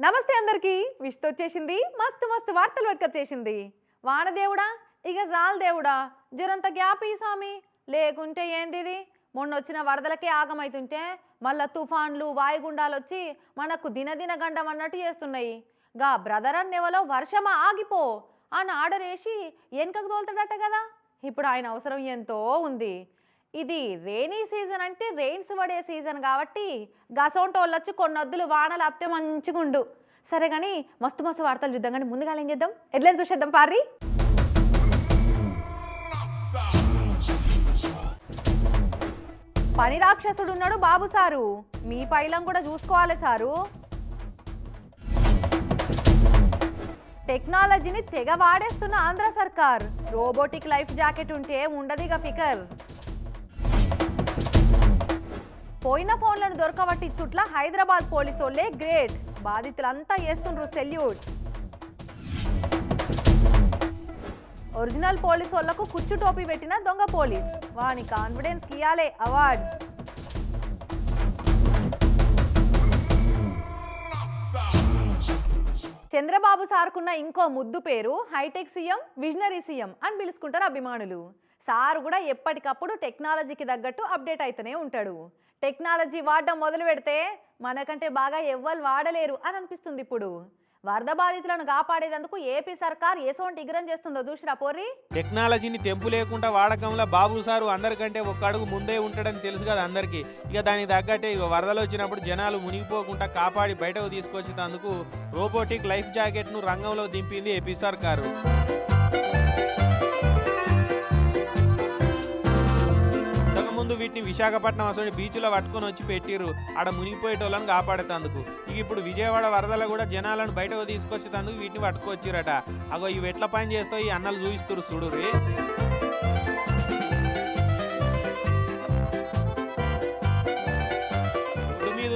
నమస్తే అందరికి. విష్తో వచ్చేసింది. మస్తు మస్తు వార్తలు పట్టుకొచ్చేసింది వానదేవుడా? ఇక జాల్ దేవుడా జరంత గ్యాప్ ఈ స్వామి? లేకుంటే ఏందిది? మొన్న వచ్చిన వరదలకే ఆగమైతుంటే మళ్ళా తుఫాన్లు వాయుగుండాలు వచ్చి మనకు దినదిన గండం అన్నట్టు చేస్తున్నాయి. గా బ్రదర్ అన్నెవలో వర్షమా? ఆగిపో అని ఆర్డర్ వేసి వెనకకు తోలుతాడట కదా. ఇప్పుడు ఆయన అవసరం ఎంతో ఉంది. ఇది రెయినీ సీజన్ అంటే రెయిన్స్ పడే సీజన్ కాబట్టి గసోంటోళ్ళు వచ్చి కొన్ని వానలు ఆపితే మంచిగుండు. సరే కానీ మస్తు మస్తు వార్తలు చూద్దాం కానీ ముందుగా ఏం చేద్దాం? ఎట్లని చూసేద్దాం పారి పని రాక్షసుడు ఉన్నాడు బాబు సారు. మీ పైలం కూడా చూసుకోవాలి సారు. టెక్నాలజీని తెగ వాడేస్తున్న ఆంధ్ర సర్కార్. రోబోటిక్ లైఫ్ జాకెట్ ఉంటే ఉండదిగా ఫికర్. పోయిన ఫోన్లను దొరకబట్టి చుట్ల హైదరాబాద్ పోలీసోళ్ళే గ్రేట్. బాధితులంతా చేస్తుండ్రు సెల్యూట్. ఒరిజినల్ పోలీసు వాళ్ళకు కుచ్చు టోపీ పెట్టిన దొంగ పోలీస్. వాని కాన్ఫిడెన్స్ ఇయాలే అవార్డ్స్ చంద్రబాబు సార్కున్న ఇంకో ముద్దు పేరు హైటెక్ సీఎం విజనరీ సీఎం అని పిలుచుకుంటారు అభిమానులు. సార్ కూడా ఎప్పటికప్పుడు టెక్నాలజీకి తగ్గట్టు అప్డేట్ అవుతూనే ఉంటాడు. టెక్నాలజీ వాడడం మొదలు పెడితే మనకంటే బాగా ఎవ్వరు వాడలేరు అని అనిపిస్తుంది ఇప్పుడు. వరద బాధితులను కాపాడేందుకు ఏపీ సర్కార్ ఏసోంటి ఇగ్రం చేస్తుందో చూసిరా పోర్రి? టెక్నాలజీని తెంపు లేకుండా వాడకంలో బాబు సారు అందరికంటే ఒక్క అడుగు ముందే ఉంటాడని తెలుసు కదా అందరికీ. ఇక దానికి తగ్గట్టే ఇక వరదలు వచ్చినప్పుడు జనాలు మునిగిపోకుండా కాపాడి బయటకు తీసుకొచ్చేందుకు రోబోటిక్ లైఫ్ జాకెట్ను రంగంలో దింపింది ఏపీ సర్కారు. ముందు వీటిని విశాఖపట్నం అసలు బీచ్లో పట్టుకొని వచ్చి పెట్టిర్రు. ఆడ మునిగిపోయేటోళ్ళని కాపాడేటందుకు ఇక ఇప్పుడు విజయవాడ వరదలు కూడా జనాలను బయటకు తీసుకొచ్చేటందుకు వీటిని పట్టుకొచ్చిరట. అగో ఇవి ఎట్ల పని చేస్తావు ఈ అన్నలు చూపిస్తురు చూడురి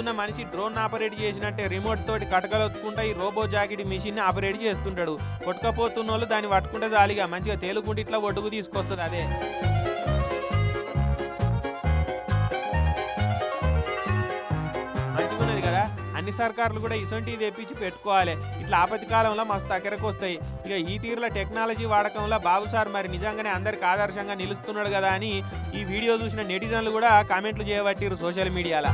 ఉన్న మనిషి డ్రోన్ ఆపరేట్ చేసినట్టే రిమోట్ తోటి కటకలొత్తుకుంటా ఈ రోబో జాకెట్ మిషన్ ఆపరేట్ చేస్తుంటాడు. కొట్టుకపోతున్న వాళ్ళు దాన్ని పట్టుకుంటే జాలిగా మంచిగా తేలుకుంటే ఇట్లా ఒడ్డుకు తీసుకొస్తుంది అదే. అన్ని సర్కార్లు కూడా ఇసొంటివి తెప్పించి పెట్టుకోవాలి. ఇట్లా ఆపతి కాలంలో మస్తు అక్కరకు వస్తాయి ఇక ఈ తీరులో టెక్నాలజీ వాడకంలో బాబు సార్ మరి నిజంగానే అందరికి ఆదర్శంగా నిలుస్తున్నాడు కదా అని ఈ వీడియో చూసిన నెటిజన్లు కూడా కామెంట్లు చేయబట్టిరు సోషల్ మీడియాలో.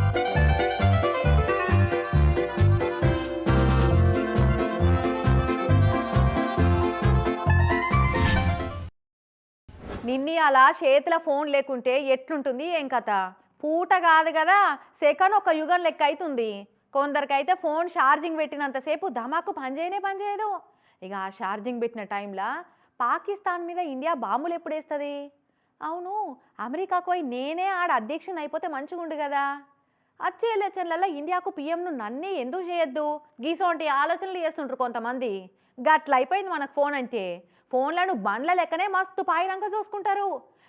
నిన్ని అలా చేతుల ఫోన్ లేకుంటే ఎట్లుంటుంది ఏం కథ? పూట కాదు కదా సెకండ్ ఒక యుగం లెక్క అవుతుంది కొందరికైతే ఫోన్ ఛార్జింగ్ పెట్టినంతసేపు ధమాకు పనిచేయనే పనిచేయదు ఇక ఆ ఛార్జింగ్ పెట్టిన టైంలో పాకిస్తాన్ మీద ఇండియా బాంబులు ఎప్పుడు వేస్తుంది? అవును అమెరికాకు పోయి నేనే ఆడ అధ్యక్షుని అయిపోతే మంచిగుండు కదా. వచ్చే ఎలక్షన్లలో ఇండియాకు పిఎంను నన్నే ఎందుకు చేయొద్దు? గీసోంటి ఆలోచనలు చేస్తుంటారు కొంతమంది. గట్ల అయిపోయింది మనకు ఫోన్ అంటే. ఫోన్లను బండ్ల లెక్కనే మస్తు పాయిరంగా చూసుకుంటారు.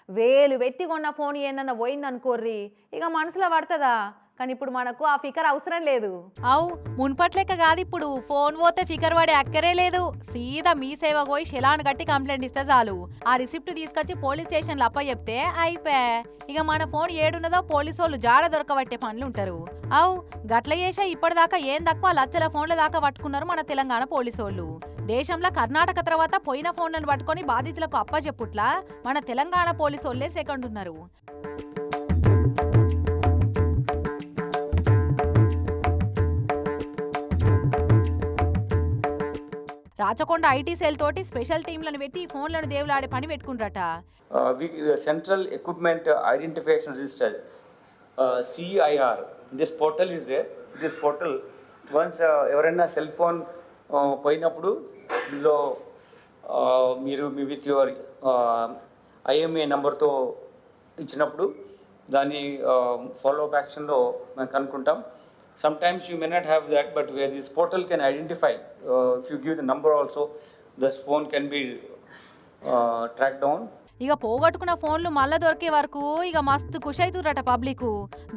వేలు వెట్టి కొన్న ఫోన్ ఏందన్న పోయిందనుకోర్రి. ఇక మనసులో పడుతుందా? కానీ ఇప్పుడు మనకు ఆ ఫికర్ అవసరం లేదు. అవు మున్పట్లెక్క కాదు ఇప్పుడు ఫోన్ పోతే ఫిగర్ పడే అక్కరే లేదు. సీదా మీ సేవ పోయి శిలాన్ కట్టి కంప్లైంట్ ఇస్తే చాలు. ఆ రిసిప్ట్ తీసుకొచ్చి పోలీస్ స్టేషన్లో అప్ప చెప్తే అయిపోయా ఇక మన ఫోన్ ఏడున్నదో పోలీసు వాళ్ళు జాడ దొరకబట్టే పనులు ఉంటారు. అవు గట్ల చేసే ఇప్పటిదాకా ఏం తక్కువ లచ్చల ఫోన్ల దాకా పట్టుకున్నారు మన తెలంగాణ పోలీసు వాళ్ళు దేశంలో కర్ణాటక తర్వాత పోయిన ఫోన్లను పట్టుకొని బాధితులకు అప్పచెప్పుట్లా మన తెలంగాణ పోలీసు వాళ్ళే సెకండ్ ఉన్నారు రాచకొండ ఐటీ సెల్ తోటి స్పెషల్ టీంలను పెట్టి ఫోన్లను దేవులాడే పని పెట్టుకుంటారట central equipment identification register CIR this portal is CIR. This portal once ఎవరైనా సెల్ ఫోన్ పోయినప్పుడు ఇందులో మీరు మీ విత్ యువర్ ఐఎంఏ నెంబర్తో ఇచ్చినప్పుడు దాన్ని ఫాలో అప్ యాక్షన్లో మేము కనుక్కుంటాం. Sometimes you may not have that but where this portal can identify if you give the number also thus phone can be track down ఇక పోగొట్టుకున్న ఫోన్లు మళ్ళా దొరికే వరకు ఇక మస్తు ఖుషి అవుతుర్రట పబ్లిక్.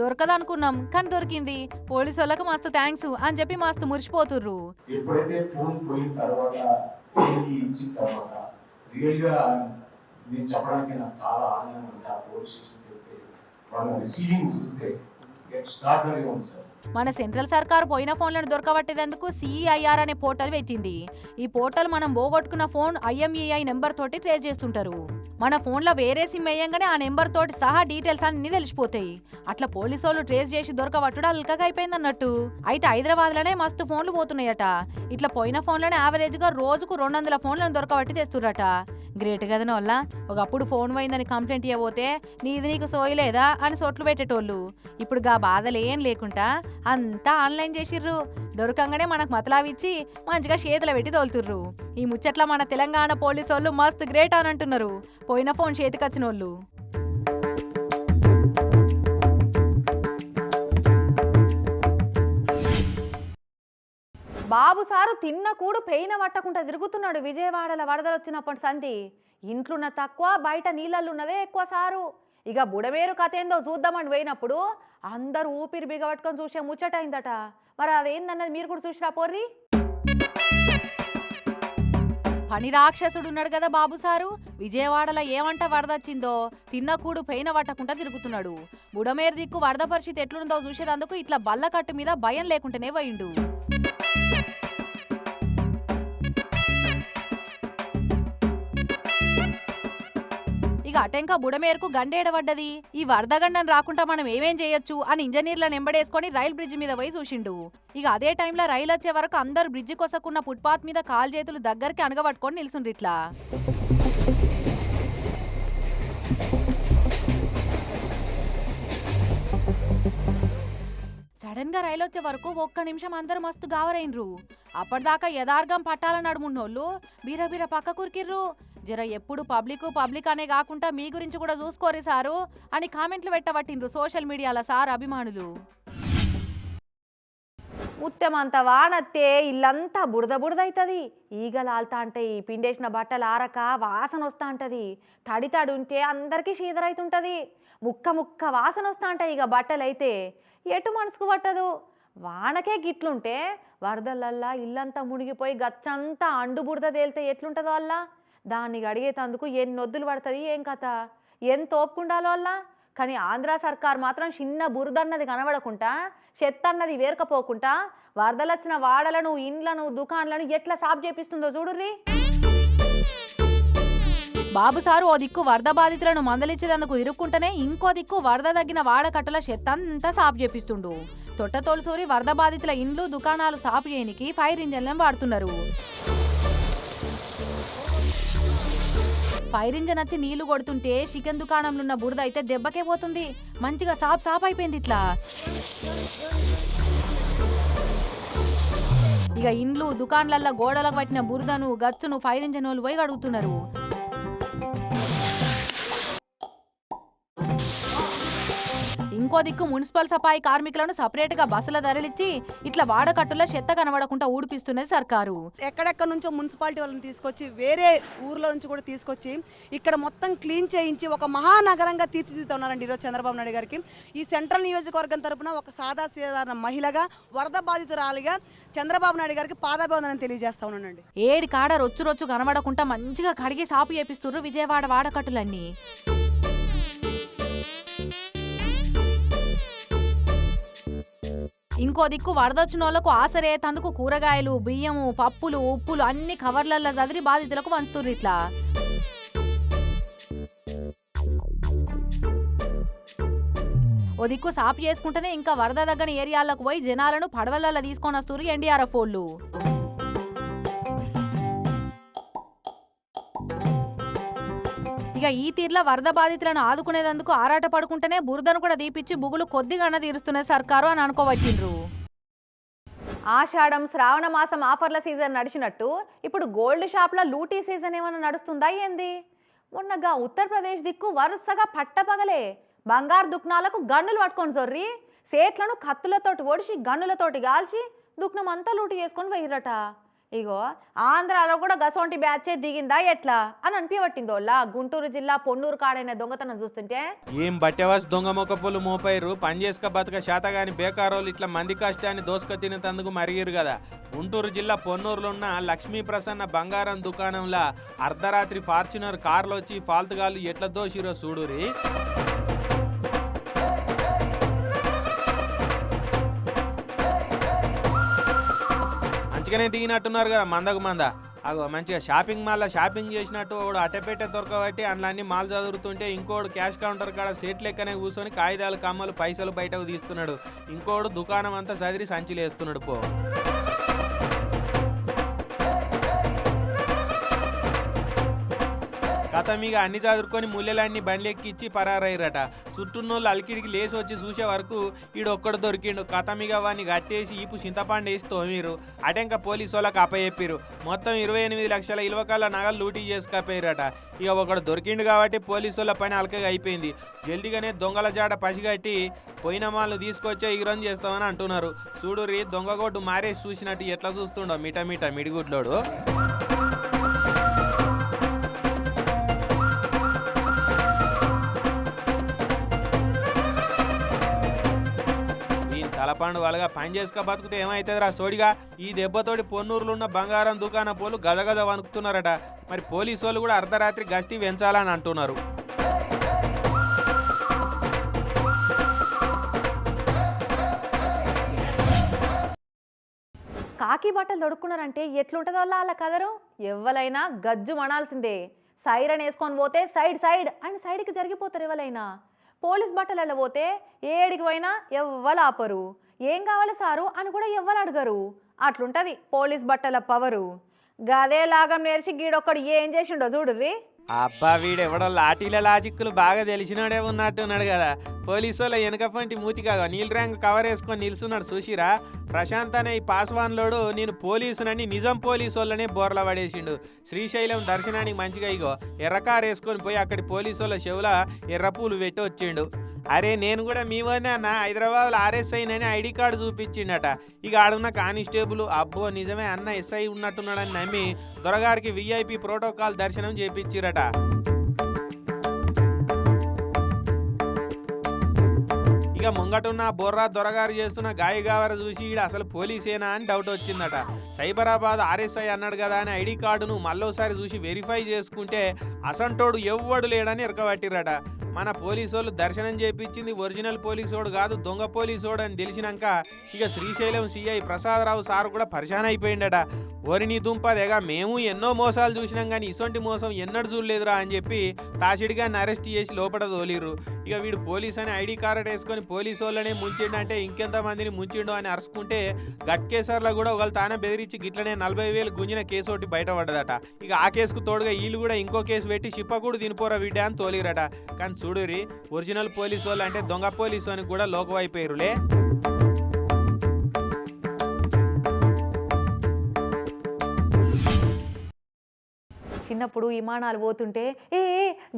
దొరకదనుకున్నాం కానీ దొరికింది. పోలీసు వాళ్ళకి మస్తు థ్యాంక్స్ అని చెప్పి మస్తు మురిసిపోతుర్రు. ఎప్పుడైతే ఫోన్ పోయిన తర్వాత ఇచ్చిన తర్వాత రియల్గా నేను చెప్పడానికి నాకు చాలా ఆనందంగా ఉంది ఆ పోలీస్ స్టేషన్ చెప్తే వాళ్ళ రిసీవింగ్ చూస్తే మన సెంట్రల్ సర్కార్ పోయిన ఫోన్లను దొరకబట్టేందుకు సిఐఆర్ అనే పోర్టల్ పెట్టింది ఈ పోర్టల్ మనం పోగొట్టుకున్న ఫోన్ ఐఎంఈఐ నెంబర్ తోటి ట్రేస్ చేస్తుంటారు. మన ఫోన్లో వేరే సిమ్ వేయంగానే ఆ నెంబర్ తోటి సహా డీటెయిల్స్ అన్ని తెలిసిపోతాయి. అట్లా పోలీసు వాళ్ళు ట్రేస్ చేసి దొరకబట్టుడు అల్కగా అయిపోయింది అన్నట్టు. అయితే హైదరాబాద్లోనే మస్తు ఫోన్లు పోతున్నాయట. ఇట్లా పోయిన ఫోన్లోనే యావరేజ్గా రోజుకు రెండు వందల ఫోన్లను దొరకబట్టి తెస్తురట గ్రేట్ కదా వల్ల ఒకప్పుడు ఫోన్ పోయిందని కంప్లైంట్ ఇవ్వబోతే నీది నీకు సోయలేదా అని సొట్లు పెట్టేటోళ్ళు. ఇప్పుడు గా బాధలేం లేకుండా అంతా ఆన్లైన్ చేసిర్రు. దొరకంగానే మనకు మతలావిచ్చి మంచిగా చేతులు పెట్టి తోలుతుర్రు. ఈ ముచ్చట్ల మన తెలంగాణ పోలీసు వాళ్ళు మస్తు గ్రేట్ అని అంటున్నారు. పోయిన ఫోన్ చేతికొచ్చిన వాళ్ళు బాబు సారు తిన్న కూడు పెయిన పట్టకుండా తిరుగుతున్నాడు విజయవాడల వరదలు వచ్చినప్పటి సంధి. ఇంట్లున్న తక్కువ బయట నీళ్ళల్లో ఉన్నదే ఎక్కువ సారు. ఇక బుడమేరు కథ ఏందో చూద్దామని పోయినప్పుడు అందరూ ఊపిరి బిగబట్టుకొని చూసే ముచ్చటైందట మరి అదేందన్నది మీరు కూడా చూసిరా పోర్రి? పని రాక్షసుడు ఉన్నాడు కదా బాబు సారు. విజయవాడలో ఏమంట వరదొచ్చిందో తిన్నకూడు పెయిన పట్టకుండా తిరుగుతున్నాడు. బుడమేరు దిక్కు వరద పరిస్థితి ఎట్లుందో చూసేటందుకు ఇట్లా బల్ల కట్టు మీద భయం లేకుండానే పోయిండు. ఇక అటెంక బుడమేరకు గండేడబడ్డది. ఈ వరదగండం రాకుండా మనం ఏమేం చేయొచ్చు అని ఇంజనీర్లను ఎంబడేసుకొని రైల్ బ్రిడ్జ్ మీద పోయి చూసిండు. ఇక అదే టైంలో రైలు వచ్చే వరకు అందరు బ్రిడ్జి కొసకున్న ఫుట్పాత్ మీద కాలు చేతులు దగ్గరికి అనగబట్టుకొని నిల్చుండ్రు ఇట్లా. సడన్గా రైలు వచ్చే వరకు ఒక్క నిమిషం అందరు మస్తు గావరైండ్రు. అప్పటిదాకా యథార్గం పట్టాలని అడుమున్నోళ్ళు బీర పక్క కురికిర్రు జర ఎప్పుడు పబ్లిక్ పబ్లిక్ అనే కాకుండా మీ గురించి కూడా చూసుకోరి సారు. అని కామెంట్లు పెట్టబట్టిండ్రు సోషల్ మీడియాలో సార్ అభిమానులు. ముత్తెమంత వానత్తే ఇల్లంతా బురద బురద అవుతుంది ఈగలు ఆల్తా అంటాయి పిండేసిన బట్టలు ఆరక వాసన వస్తా ఉంటుంది తడి తడి ఉంటే అందరికీ షీదరైతుంటుంది. ముక్క ముక్క వాసన వస్తా ఉంటాయి ఇక బట్టలు అయితే ఎటు మనసుకు పట్టదు. వానకే గిట్లుంటే వరదలల్లా ఇల్లంతా మునిగిపోయి గచ్చంతా అండు బురద తేలితే ఎట్లుంటుందో అల్లా. దాన్ని అడిగేటందుకు ఎన్ని నొద్దులు పడుతుంది? ఏం కథ? ఎంత ఓపుకుండాలో అలా కానీ ఆంధ్ర సర్కార్ మాత్రం చిన్న బురదన్నది కనబడకుండా చెత్త అన్నది వేరకపోకుండా వరదలొచ్చిన వాడలను ఇండ్లను దుకాన్లను ఎట్లా సాఫ్ చేపిస్తుందో చూడుర్రి. బాబు సారు ఓ దిక్కు వరద బాధితులను మందలిచ్చేందుకు ఇరుక్కుంటేనే ఇంకో దిక్కు వరద తగ్గిన వాడకట్టల చెత్తంతా సాపు చేపిస్తుండు. తొట్ట తొలసూరి వరద బాధితుల ఇండ్లు దుకాణాలు సాపు చేయనికి ఫైర్ ఇంజన్లను వాడుతున్నారు. ఫైర్ ఇంజన్ వచ్చి నీళ్ళు కొడుతుంటే చికెన్ దుకాణంలో ఉన్న బురద అయితే దెబ్బకే పోతుంది. మంచిగా సాప్ సాప్ అయిపోయింది ఇట్లా. ఇక ఇండ్లు దుకాణాలల్లో గోడలకు పట్టిన బురదను గచ్చును ఫైర్ ఇంజన్ వాళ్ళు పోయి అడుగుతున్నారు ఇంకో దిక్కు మున్సిపల్ సఫాయి కార్మికులను సపరేట్గా బస్సుల ధరలిచ్చి ఇట్లా వాడకట్టులో చెత్త కనబడకుండా ఊడిపిస్తున్నది సర్కారు. ఎక్కడెక్కడ నుంచో మున్సిపాలిటీ వాళ్ళని తీసుకొచ్చి వేరే ఊర్లో నుంచి కూడా తీసుకొచ్చి ఇక్కడ మొత్తం క్లీన్ చేయించి ఒక మహానగరంగా తీర్చిదిద్దుతున్నారండి ఈరోజు చంద్రబాబు నాయుడు గారికి. ఈ సెంట్రల్ నియోజకవర్గం తరపున ఒక సాదా సాధారణ మహిళగా వరద బాధితురాలిగా చంద్రబాబు నాయుడు గారికి పాదాభివందనం తెలియజేస్తా ఉన్నానండి. ఏడి కాడ రొచ్చు రొచ్చు కనబడకుండా మంచిగా కడిగి సాపు చేపిస్తుర్రు విజయవాడ వాడకట్టులన్నీ. ఇంకో దిక్కు వరదొచ్చిన వాళ్ళకు ఆసరేతందుకు కూరగాయలు బియ్యము పప్పులు ఉప్పులు అన్ని కవర్లల్లో చదిరి బాధితులకు పంచుతుర్రు ఇట్లా. ఓ దిక్కు సాపు చేసుకుంటేనే ఇంకా వరద దగ్గర ఏరియాలకు పోయి జనాలను పడవలలో తీసుకొని వస్తున్నారు ఎన్డీఆర్ఎఫ్ వాళ్ళు ఇక ఈ తీర్ల వరద బాధితులను ఆదుకునేందుకు ఆరాట పడుకుంటేనే బురదను కూడా దీపిచ్చి బుగులు కొద్దిగా తీరుస్తున్నాయి సర్కారు అని అనుకోవచ్చిండ్రు ఆషాఢం శ్రావణ మాసం ఆఫర్ల సీజన్ నడిచినట్టు ఇప్పుడు గోల్డ్ షాప్ల లూటీ సీజన్ ఏమైనా నడుస్తుందా ఏంది? మొన్నగా ఉత్తరప్రదేశ్ దిక్కు వరుసగా పట్టపగలే. బంగారు దుక్నాలకు గన్నులు పట్టుకొని జొర్రి సేట్లను కత్తులతోటి ఒడిచి గన్నులతోటి కాల్చి దుక్నం అంతా లూటి చేసుకొని వెయ్యిరట ఇగో ఆంధ్రాలో కూడా గసొంటి బ్యాచే దిగిందా ఎట్లా? అని అనిపించబట్టిందోళ్ళ గుంటూరు జిల్లా పొన్నూరు కాడైన దొంగతనం చూస్తుంటే. ఏం బట్టెవాస్ దొంగ మొక్కపులు మోపైరు? పని చేసుక బతక శాతగాని బేకారోలు ఇట్లా మంది కష్టాన్ని దోసుక తినేందుకు మరిగిరు కదా గుంటూరు జిల్లా పొన్నూరులో ఉన్న లక్ష్మీ ప్రసన్న బంగారం దుకాణంలో అర్ధరాత్రి ఫార్చునర్ కార్లు వచ్చి ఫాల్తుగాళ్ళు ఎట్లా దోషిరో చూడురి? మంచిగానే దిగినట్టున్నారు కదా మందకు మంద. అగో మంచిగా షాపింగ్ మాల్లో షాపింగ్ చేసినట్టు ఒకడు అట్టపెట్టే దొరకబట్టి అందులో అన్ని మాల్ చదువుతుంటే ఇంకోడు క్యాష్ కౌంటర్ కాడ సీట్ లెక్కనే కూర్చొని కాగితాలు కమ్మలు పైసలు బయటకు తీస్తున్నాడు. ఇంకోడు దుకాణం అంతా చదిరి సంచులు వేస్తున్నాడు పో. కథ మీద అన్ని చదువుకొని ముల్లెలన్నీ బండ్లెక్కిచ్చి పరారయ్యారట. చుట్టూనోళ్ళు అలికిడికి లేచి వచ్చి చూసే వరకు ఈడు ఒక్కడు దొరికిండు. కథ వాడిని కట్టేసి ఈపు చింతపండు వేసి తోమిరు అటెంక పోలీసు వాళ్ళకి అప్పచెప్పిరు మొత్తం ఇరవై ఎనిమిది లక్షల ఇలవకాల నగలు లూటీ చేసుకపోయారట ఇక ఒకడు దొరికిండు కాబట్టి పోలీసు వాళ్ళ పని అలకగా అయిపోయింది. జల్దిగానే దొంగల జాడ పసిగట్టి పోయిన వాళ్ళు తీసుకొచ్చే ఈరోజు చేస్తామని అంటున్నారు. చూడు రీ దొంగగొడ్డు మారేసి చూసినట్టు ఎట్లా చూస్తుండో మిట మిట మిడిగుడ్లోడు. ఈ తలపండు వాళ్ళగా పని చేసుక బతుకుతే ఏమైతుందిరా సోడిగా? ఈ దెబ్బతోటి పొన్నూరులో ఉన్న బంగారం దుకాణం పోలు గదగద వణుకుతున్నారట. మరి పోలీసు వాళ్ళు కూడా అర్ధరాత్రి గస్తీ పెంచాలని అంటున్నారు. కాకి బట్టలు దొడుక్కున్నారంటే ఎట్లుంటుందో వాళ్ళ కదరు? ఎవ్వలైనా గజ్జు మనాల్సిందే. సైరన్ వేసుకొని పోతే సైడ్ సైడ్ అండ్ సైడ్కి జరిగిపోతారు ఎవరైనా పోలీస్ బట్టలలో పోతే ఏడికి పోయినా ఎవ్వరు ఆపరు. ఏం కావాలి సారు అని కూడా ఎవ్వరు అడగరు. అట్లుంటుంది పోలీస్ బట్టల పవరు. గదే లాగం నేర్చి గీడొక్కడు ఏం చేసిండో చూడుర్రి? అబ్బా వీడెవడో లాఠీల లాజిక్కులు బాగా తెలిసినాడే ఉన్నట్టున్నాడు కదా. పోలీసు వాళ్ళ వెనక పంటి మూతికాగా నీల్ ర్యాంక్ కవర్ వేసుకొని నిల్చున్నాడు చూసిరా? ప్రశాంత్ అనే ఈ పాస్వాన్లోడు నేను పోలీసునని నిజం పోలీసు వాళ్ళనే బోర్ల పడేసిండు. శ్రీశైలం దర్శనానికి మంచిగా ఇగో. ఎర్రకారు వేసుకొని పోయి అక్కడి పోలీసు వాళ్ళ చెవుల ఎర్రపూలు పెట్టి వచ్చిండు. అరే నేను కూడా మీ వాడిని అన్న. హైదరాబాద్లో ఆర్ఎస్ఐ అని ఐడి కార్డు చూపించిండట. ఇక ఆడున్న కానిస్టేబుల్ అబ్బో నిజమే అన్న ఎస్ఐ ఉన్నట్టున్నాడని నమ్మి దొరగారికి విఐపి ప్రోటోకాల్ దర్శనం చేపించిరట. ఇక ముంగటున్న బొర్రా దొరగారు చేస్తున్న గాయగావర చూసి ఈడ అసలు పోలీసేనా అని డౌట్ వచ్చిందట. సైబరాబాద్ ఆర్ఎస్ఐ అన్నాడు కదా అని ఐడి కార్డును మళ్ళోసారి చూసి వెరిఫై చేసుకుంటే అసంటోడు ఎవ్వడు లేడని ఇరకబట్టిరట. మన పోలీసోళ్ళు వాళ్ళు దర్శనం చేపించింది ఒరిజినల్ పోలీసోడు కాదు దొంగ పోలీసోడు అని తెలిసినాక ఇక శ్రీశైలం సిఐ ప్రసాదరావు సార్ కూడా పరిశాన్ అయిపోయిండట. ఓరిని దుంపదేగా మేము ఎన్నో మోసాలు చూసినాం కానీ ఇసొంటి మోసం ఎన్నడూ చూడలేదురా అని చెప్పి తాసిడిగాన్ని అరెస్ట్ చేసి లోపల తోలిర్రు. ఇక వీడు పోలీస్ అని ఐడి కార్డు వేసుకొని పోలీసు వాళ్ళనే ముంచిండు అంటే ఇంకెంత మందిని ముంచిండు అని అరుచుకుంటే గట్కేసర్లో కూడా ఒకళ్ళు తానే బెదిరించి గిట్లనే నలభై వేలు గుంజిన కేసు ఒకటి బయటపడ్డదట. ఇక ఆ కేసుకు తోడుగా వీళ్ళు కూడా ఇంకో కేసు పెట్టి చిప్ప కూడా తినిపోరా వీడే అని తోలిరట కానీ చూడురి ఒరిజినల్ పోలీసు వాళ్ళు అంటే దొంగ పోలీసు అని కూడా లోకమైపోయారులే చిన్నప్పుడు విమానాలు పోతుంటే ఏ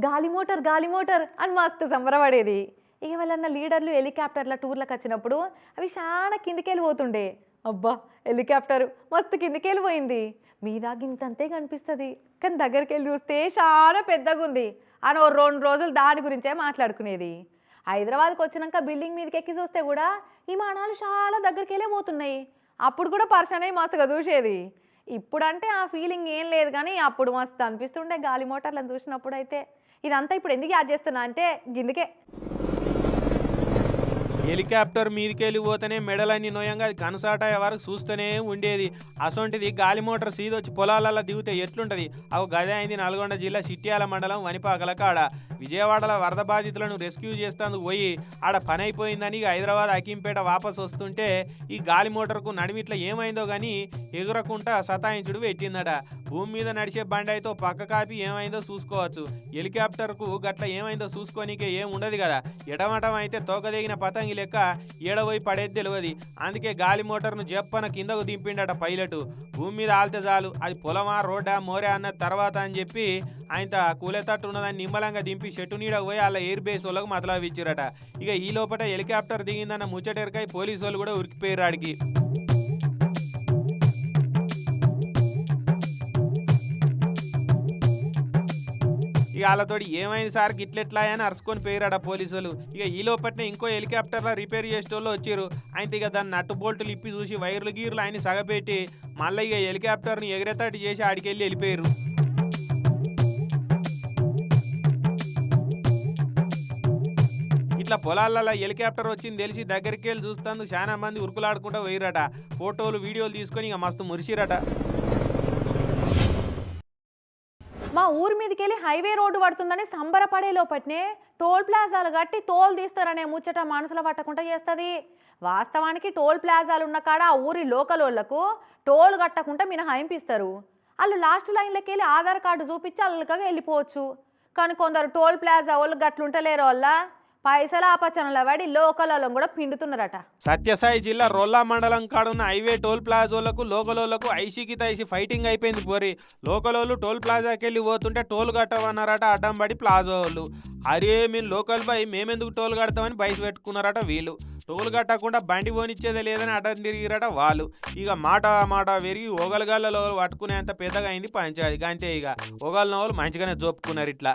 గాలి మోటార్ గాలి మోటార్ అని మస్తు సంబరపడేది. ఇక వాళ్ళన్న లీడర్లు హెలికాప్టర్ల టూర్లకు వచ్చినప్పుడు అవి చాలా కిందికెళ్ళి పోతుండే. అబ్బా హెలికాప్టర్ మస్తు కిందికెళ్ళి పోయింది. మీద గింతంతే కనిపిస్తుంది కానీ దగ్గరికి వెళ్ళి చూస్తే చాలా పెద్దగా ఉంది అని ఓ రెండు రోజులు దాని గురించే మాట్లాడుకునేది. హైదరాబాద్కి వచ్చినాక బిల్డింగ్ మీదకి ఎక్కి చూస్తే కూడా విమానాలు చాలా దగ్గరికి వెళ్ళే పోతున్నాయి. అప్పుడు కూడా పర్సన్ మస్తుగా చూసేది. ఇప్పుడంటే ఆ ఫీలింగ్ ఏం లేదు కానీ అప్పుడు మస్తు అనిపిస్తుండే గాలి మోటార్లను చూసినప్పుడు అయితే ఇదంతా ఇప్పుడు ఎందుకు యాడ్ చేస్తున్నా అంటే గిందుకే. హెలికాప్టర్ మీదకెళ్ళి పోతేనే మెడలన్నీ నోయంగా అది కనసాట వరకు చూస్తూనే ఉండేది. అసొంటిది గాలి మోటార్ సీదొచ్చి పొలాలలో దిగితే ఎట్లుంటది? అవు గదే అయింది నల్గొండ జిల్లా సిట్యాల మండలం వనిపాకల కాడ. విజయవాడలో వరద బాధితులను రెస్క్యూ చేస్తాను పోయి ఆడ పని అయిపోయిందని హైదరాబాద్ అకింపేట వాపస్ వస్తుంటే ఈ గాలి మోటార్కు నడిమిట్ల ఏమైందో కానీ ఎగురకుండా సతాయించుడు పెట్టిందట. భూమి మీద నడిచే బండాయితో పక్క కాపి ఏమైందో చూసుకోవచ్చు. హెలికాప్టర్కు గట్ల ఏమైందో చూసుకోనికే ఏం ఉండదు కదా ఎడమటం అయితే తోకదగిన పతంగి లెక్క ఏడవై పడేది తెలియదు అందుకే గాలి మోటార్ను జప్పన కిందకు దింపిండట పైలట్. భూమి మీద ఆల్తే చాలు అది పొలమా రోడ్డా మోరే అన్న తర్వాత అని చెప్పి ఆయన కూలేతట్టు ఉన్నదాన్ని నిమ్మలంగా దింపి చెట్టు నీడకు పోయి వాళ్ళ ఎయిర్ బేస్ వాళ్ళకు మతలావి ఇక ఈ లోపల హెలికాప్టర్ దిగిందన్న ముచ్చటెరకాయ పోలీసు వాళ్ళు కూడా ఉరికిపోయారు ఆడికి. ఇక వాళ్ళతోటి ఏమైంది సార్? గిట్లెట్లా అని అరుచుకొని పోయిరాడ పోలీసులు ఇక ఈ లోపట్నే ఇంకో హెలికాప్టర్లో రిపేర్ చేసేటోళ్ళు వచ్చారు. అయితే ఇక దాన్ని నట్టు బోల్టులు ఇప్పి చూసి వైర్లు గీర్లు ఆయన సగపెట్టి మళ్ళీ ఇక హెలికాప్టర్ని ఎగరేతాటి చేసి ఆడికెళ్ళి వెళ్ళిపోయారు ఇట్లా పొలాలలో హెలికాప్టర్ వచ్చింది తెలిసి దగ్గరికి వెళ్ళి చూస్తాను చాలా మంది ఉరుకులాడుకుంటూ పోయిరట ఫోటోలు వీడియోలు తీసుకొని ఇక మస్తు మురిసిరట ఊరి మీదకి వెళ్ళి హైవే రోడ్డు పడుతుందని సంబరపడే లోపట్నే టోల్ ప్లాజాలు కట్టి తోలు తీస్తారనే ముచ్చట మనసులో పట్టకుండా చేస్తుంది. వాస్తవానికి టోల్ ప్లాజాలు ఉన్న కాడ ఆ ఊరి లోకల్ వాళ్ళకు టోల్ కట్టకుండా మినహాయింపిస్తారు. వాళ్ళు లాస్ట్ లైన్లోకి వెళ్ళి ఆధార్ కార్డు చూపించి అల్లకగా వెళ్ళిపోవచ్చు. కానీ కొందరు టోల్ ప్లాజా వాళ్ళు గట్లుంటలేరు వల్ల పైసల ఆపచనల పడి లోకల్ వాళ్ళని కూడా పిండుతున్నారట సత్యసాయి జిల్లా రొల్లా మండలం కాడున్న హైవే టోల్ ప్లాజోలకు లోకలోళ్ళకు ఐసీకి తైసి ఫైటింగ్ అయిపోయింది పోరి లోకలోళ్ళు టోల్ ప్లాజాకి వెళ్ళి పోతుంటే టోల్ కట్టమన్నారట అడ్డం పడి ప్లాజా వాళ్ళు అరే మేము లోకల్ బై మేమెందుకు టోల్ కడతామని బయట పెట్టుకున్నారట వీళ్ళు టోల్ కట్టకుండా బండి పోనిచ్చేదే లేదని అడ్డం తిరిగిరట వాళ్ళు ఇక మాట మాట పెరిగి ఒగలగల్లలో పట్టుకునేంత పెద్దగా అయింది పంచాయతీ అంతే ఇక ఒగలిన వాళ్ళు మంచిగానే జోపుకున్నారు ఇట్లా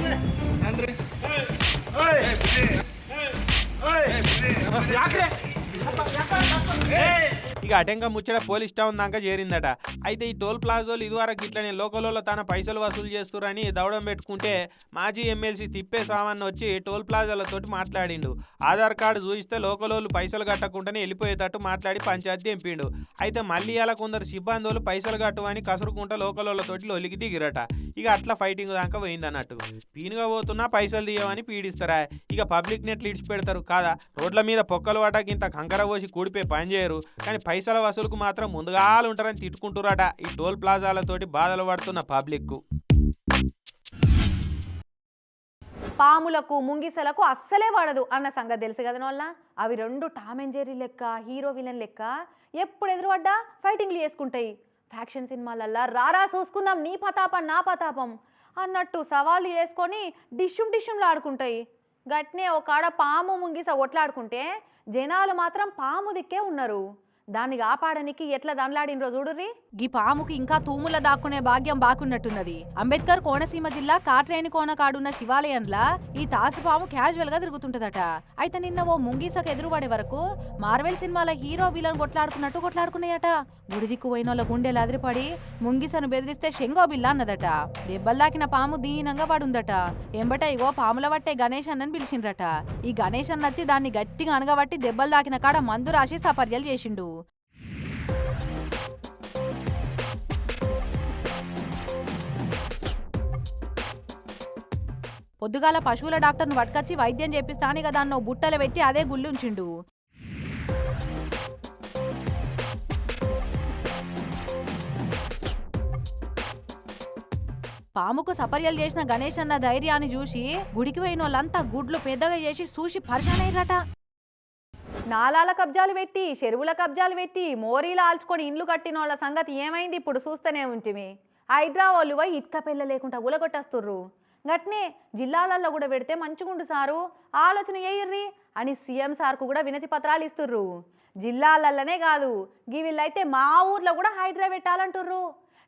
ఇక అటెంక ముచ్చట పోలీస్ టౌన్ దాకా చేరిందట. అయితే ఈ టోల్ ప్లాజోలు ఇదివరకు ఇట్లనే లోకల్లో తన పైసలు వసూలు చేస్తురని దౌడం పెట్టుకుంటే మాజీ ఎమ్మెల్సీ తిప్పే సామాన్ వచ్చి టోల్ ప్లాజాలతోటి మాట్లాడిండు. ఆధార్ కార్డు చూపిస్తే లోకలోళ్ళు పైసలు కట్టకుండానే వెళ్ళిపోయేటట్టు మాట్లాడి పంచాయతీ దింపిండు అయితే మళ్ళీ అలా కొందరు సిబ్బందులు పైసలు కట్టవని కసురుకుంటా లోకలోళ్ళతోటి లొలికి దిగిరట. ఇక అట్లా ఫైటింగ్ దాకా పోయిందన్నట్టు. పీనుగా పోతున్నా పైసలు తీయమని పీడిస్తారా? ఇక పబ్లిక్ నెట్లు ఇడిచిపెడతారు కాదా? రోడ్ల మీద పొక్కలు వాటాకి ఇంత కంకర పోసి కూడిపోయి పని చేయరు. కానీ పైసలు వసూలుకు మాత్రం ముందుగా ఉంటారని తిట్టుకుంటురట ఈ టోల్ ప్లాజాలతోటి బాధలు పడుతున్న పబ్లిక్ పాములకు ముంగిసలకు అస్సలే వాడదు అన్న సంగతి తెలుసు కదా వల్ల అవి రెండు టామ్ అండ్ జెర్రీ లెక్క హీరో విలన్ లెక్క ఎప్పుడు ఎదురుపడ్డా? ఫైటింగ్లు చేసుకుంటాయి. ఫ్యాక్షన్ సినిమాలల్లా రారా చూసుకుందాం నీ పతాపం నా పతాపం అన్నట్టు సవాళ్ళు చేసుకొని డిష్యుం డిష్యుమ్లు ఆడుకుంటాయి. గట్నే ఒక ఆడ పాము ముంగిస ఒట్లాడుకుంటే జనాలు మాత్రం పాము దిక్కే ఉన్నారు. దాన్ని కాపాడనికి ఎట్లా దండలాడినరో చూడుర్రి? గీ పాముకి ఇంకా తూముల దాక్కునే భాగ్యం బాకున్నట్టున్నది. అంబేద్కర్ కోనసీమ జిల్లా కాట్రేని కోన కాడున్న శివాలయంలా ఈ తాసుపాము క్యాజువల్గా తిరుగుతుంటదట. అయితే నిన్న ఓ ముంగీసకు ఎదురుపడే వరకు మార్వెల్ సినిమాల హీరో విలన్ కొట్లాడుకున్నట్టు కొట్లాడుకున్నాయట. గుడిదిక్కు పోయినోళ్ళ గుండెలు అదిరిపడి ముంగిసను బెదిరిస్తే షెంగో బిల్ల అన్నదట. దెబ్బలాకిన పాము దీనంగా పడుందట. ఎంబట ఇగో పాముల పట్టే గణేష్ అన్నని పిలిచిండ్రట. ఈ గణేష్ అన్నచ్చి దాన్ని గట్టిగా అనగబట్టి దెబ్బలు దాకిన కాడ మందు రాసి సపర్యలు చేసిండు. పొద్దుగాల పశువుల డాక్టర్ను పట్టుకొచ్చి వైద్యం చేపిస్తాను కదా అన్న బుట్టలు పెట్టి అదే గుళ్ళుంచిండు పాముకు సపర్యలు చేసిన గణేష్ అన్న ధైర్యాన్ని చూసి గుడికి పోయిన వాళ్ళంతా గుడ్లు పెద్దగా చేసి చూసి పరిశానయ్యారట నాలాల కబ్జాలు పెట్టి చెరువుల కబ్జాలు పెట్టి మోరీలు ఆల్చుకొని ఇండ్లు కట్టిన వాళ్ళ సంగతి ఏమైంది ఇప్పుడు చూస్తూనే ఉంటిమి. హైదరాబాద్లు పోయి ఇటుక పెళ్ళ లేకుండా ఉలగొట్టేస్తుర్రు గట్నే జిల్లాలలో కూడా పెడితే మంచిగుండు సారు. ఆలోచన ఏయిర్రి అని సీఎం సార్కు కూడా వినతి పత్రాలు ఇస్తుర్రు. జిల్లాలల్లోనే కాదు గివిళ్ళైతే మా ఊర్లో కూడా హైడ్రా పెట్టాలంటుర్రు.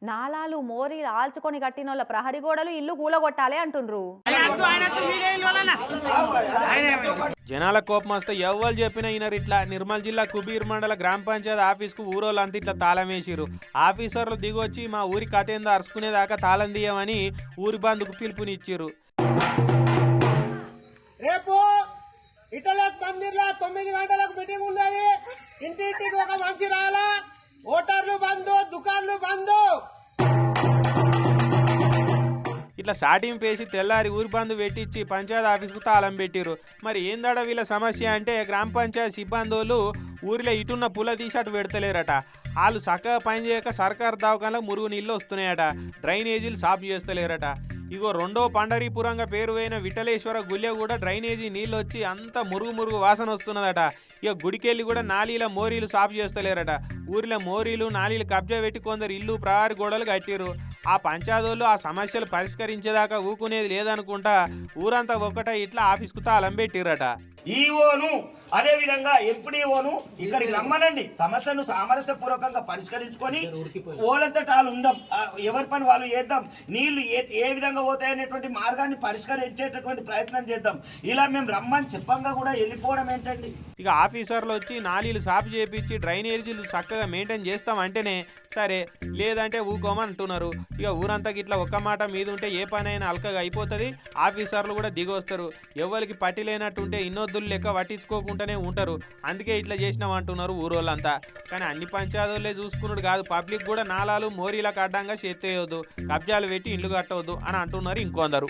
నాలాలు మోరీలు ఆల్చుకొని కట్టిన వాళ్ళ ప్రహరీ గోడలు ఇల్లు కూలగొట్టాలి అంటుండ్రు. జనాల కోపం వస్తే ఎవ్వరు చెప్పినా ఈయనరు ఇట్లా. నిర్మల్ జిల్లా కుబీర్ మండల గ్రామ పంచాయతీ ఆఫీస్కు ఊరోళ్ళంతా ఇట్లా తాళం వేసిర్రు. ఆఫీసర్లు దిగొచ్చి మా ఊరి కథ ఏందో అరుచుకునేదాకా తాళం తీయమని ఊరి బంధుకు పిలుపునిచ్చిర్రు. రేపు ఇటలక్ మందిర్లో తొమ్మిది గంటలకు మీటింగ్ ఉన్నది ఇంటింటికి ఒక మంచి రాలా. ఓటర్లు బంద్ దుకాన్లు బంద్ ఇట్లా సాటింపు వేసి తెల్లారి ఊరి బంధు పెట్టించి పంచాయత్ ఆఫీస్కు తాళం పెట్టిర్రు. మరి ఏందడ వీళ్ళ సమస్య అంటే గ్రామ పంచాయతీ సిబ్బందులు ఊరిలో ఇటున్న పుల తీసి అటు పెడతలేరట. వాళ్ళు చక్కగా పని చేయక సర్కారు దవాఖానలకు మురుగు నీళ్ళు వస్తున్నాయట. డ్రైనేజీలు సాఫ్ చేస్తలేరట. ఇగో రెండో పండరీపురంగా పేరు పోయిన విఠలేశ్వర గుళ్ళె కూడా డ్రైనేజీ నీళ్ళు వచ్చి అంత మురుగు మురుగు వాసన వస్తున్నదట. ఇక గుడికెళ్ళి కూడా నాలీల మోరీలు సాఫ్ చేస్తలేరట. ఊరిలో మోరీలు నాలీలు కబ్జా పెట్టి కొందరు ఇల్లు ప్రహారీ గోడలు కట్టిర్రు. ఆ పంచాయతీలు ఆ సమస్యలు పరిష్కరించేదాకా ఊకునేది లేదనుకుంటా ఊరంతా ఒక్కటే ఇట్లా ఆఫీస్కు తాళం పెట్టిరట ఈఓను అదే విధంగా ఎంపీడీఓను ఇక్కడికి రమ్మనండి. సమస్యను సామరస్యపూర్వకంగా పరిష్కరించుకొని ఓలంతటాలు ఉందాం. ఆ, ఎవరి పని వాళ్ళు చేద్దాం. నీళ్ళు ఏ ఏ విధంగా పోతాయనేటువంటి మార్గాన్ని పరిష్కరించేటటువంటి ప్రయత్నం చేద్దాం. ఇలా మేము రమ్మని చెప్పంగా కూడా వెళ్ళిపోవడం ఏంటండి? ఇక ఆఫీసర్లు వచ్చి నాలీలు సాఫ్ చేపించి డ్రైనేజీలు చక్కగా మెయింటైన్ చేస్తాం అంటేనే సరే లేదంటే ఊకోమంటున్నారు ఇక ఊరంతా ఇట్లా ఒక్క మాట మీద ఉంటే ఏ పని అయినా అల్కగా అయిపోతుంది. ఆఫీసర్లు కూడా దిగొస్తారు. ఎవరికి పట్టి లేనట్టుంటే ఇన్నొద్దులు లెక్క పట్టించుకోకుండానే ఉంటారు. అందుకే ఇట్లా చేసినాం అంటున్నారు ఊరోళ్ళంతా. కానీ అన్ని పంచాయతీలే చూసుకున్నాడు కాదు. పబ్లిక్ కూడా నాలాలు మోరీలకు అడ్డంగా చేత్తేయొద్దు. కబ్జాలు పెట్టి ఇల్లు కట్టవద్దు అని అంటున్నారు ఇంకొందరు.